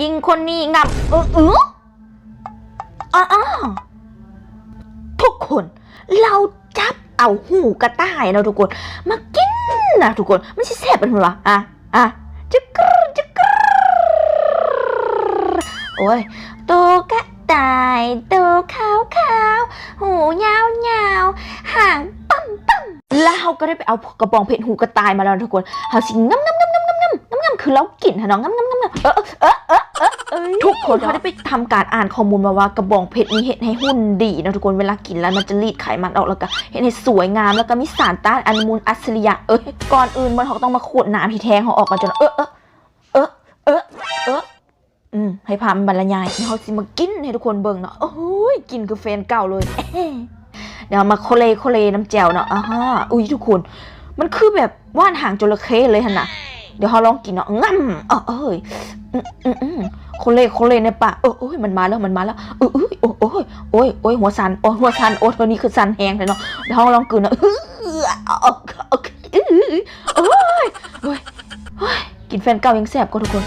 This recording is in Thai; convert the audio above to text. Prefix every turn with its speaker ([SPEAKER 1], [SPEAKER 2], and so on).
[SPEAKER 1] ยิงคนนี้งับเออเอออทุกคนเราจับเอาหูกระต่ายนะทุกคน มากินนะทุกคนไม่ใช่แสบเป็นหรออะอะจ๊กรจะกโอ้ยตัวกระต่ายตัวขาวขาวหูยาวยาวหางปั๊มปั๊มแล้วเราก็ได้ไปเอากระบองเพชรหูกระต่ายมาแล้วทุกคนเขาสิงงำงำงำงำงำงำงำคือเรากินฮะน้องงำง เออเออเออเออเออทุกคนเขาได้ไปทำการอ่านข้อมูลมาว่ากระบองเพชรนี้เห็นให้หุ่นดีนะทุกคนเวลากินแล้วมันจะรีดไขมันออกแล้วก็เห็นให้สวยงามแล้วก็มีสารต้านอนุมูลอัศริยะเอ้ยก่อนอื่นมันเขาต้องมาขูดน้ำที่แทงเขาออกกันจนเออเออเออเออเอออืมให้พามันบรรยายเขาสิมากินให้ทุกคนเบิ่งเนาะโอ้ยกินคือแฟนเก่าเลยเดี๋ยวมาโคเลโคเลน้ำแจ่วเนาะอ่าฮะอุ้ยทุกคน มันคือแบบว่านหางจระเข้เลยฮะนะ เดี๋ยวเขาลองกินเนาะงั้มเออเอ้ยอืมอืมอืมโคเลโคเลในปากเออโอ้ยมันมาแล้วมันมาแล้วเออเอยโอ้ยโอ้ยโอ้ยโอ้ยหัวสันโอ้ยหัวสันโอ้ยตัวนี้คือสันแหงเลยเนาะเดี๋ยวเขาลองกินเนาะเออเออเออเออโอ้ยโอ้ยกินแฟนเก่ายังแสบก็ทุกคน